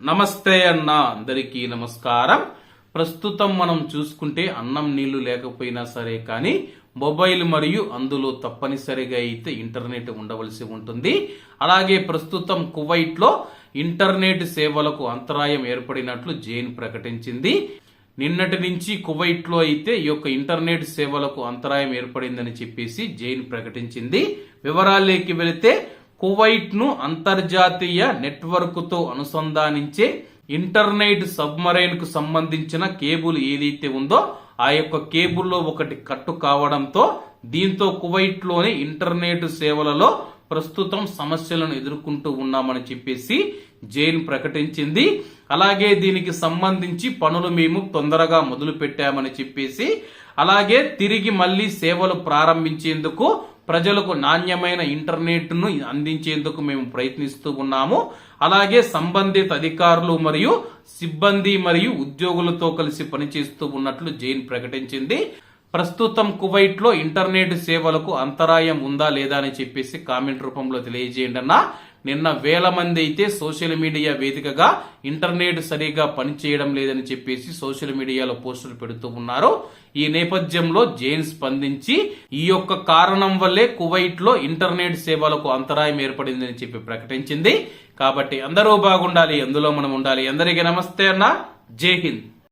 నమస్తే అన్న అందరికీ నమస్కారం. ప్రస్తుతం మనం చూసుకుంటే అన్నం నీళ్ళు లేకపోయినా సరే కానీ మొబైల్ మరియు అందులో తప్పనిసరిగా అయితే ఇంటర్నెట్ ఉండవలసి ఉంటుంది. అలాగే ప్రస్తుతం కువైట్లో ఇంటర్నెట్ సేవలకు అంతరాయం ఏర్పడినట్లు జైన్ ప్రకటించింది. నిన్నటి నుంచి కువైట్లో అయితే ఈ యొక్క ఇంటర్నెట్ సేవలకు అంతరాయం ఏర్పడిందని చెప్పేసి జైన్ ప్రకటించింది. వివరాల్లోకి వెళితే కువైట్ను అంతర్జాతీయ నెట్వర్క్తో అనుసంధానించే ఇంటర్నెట్ సబ్మరైన్కు సంబంధించిన కేబుల్ ఏదైతే ఉందో ఆ యొక్క కేబుల్లో ఒకటి కట్టు కావడంతో దీంతో కువైట్లోని ఇంటర్నెట్ సేవలలో ప్రస్తుతం సమస్యలను ఎదుర్కొంటూ ఉన్నామని చెప్పేసి జైన్ ప్రకటించింది. అలాగే దీనికి సంబంధించి పనులు మేము తొందరగా మొదలు పెట్టామని చెప్పేసి అలాగే తిరిగి మళ్ళీ సేవలు ప్రారంభించేందుకు ప్రజలకు నాణ్యమైన ఇంటర్నెట్ను అందించేందుకు మేము ప్రయత్నిస్తూ ఉన్నాము. అలాగే సంబంధిత అధికారులు మరియు సిబ్బంది మరియు ఉద్యోగులతో కలిసి పనిచేస్తూ ఉన్నట్లు జైన్ ప్రకటించింది. ప్రస్తుతం కువైట్లో ఇంటర్నెట్ సేవలకు అంతరాయం ఉందా లేదా అని చెప్పేసి కామెంట్ రూపంలో తెలియజేయండి అన్న. నిన్న వేల మంది అయితే సోషల్ మీడియా వేదికగా ఇంటర్నెట్ సరిగా పనిచేయడం లేదని చెప్పేసి సోషల్ మీడియాలో పోస్టులు పెడుతూ ఉన్నారు. ఈ నేపథ్యంలో జైన్ స్పందించి ఈ యొక్క కారణం వల్లే కువైట్లో ఇంటర్నెట్ సేవలకు అంతరాయం ఏర్పడిందని చెప్పి ప్రకటించింది. కాబట్టి అందరూ బాగుండాలి అందులో మనం ఉండాలి. అందరికీ నమస్తే అన్న. జై హింద్.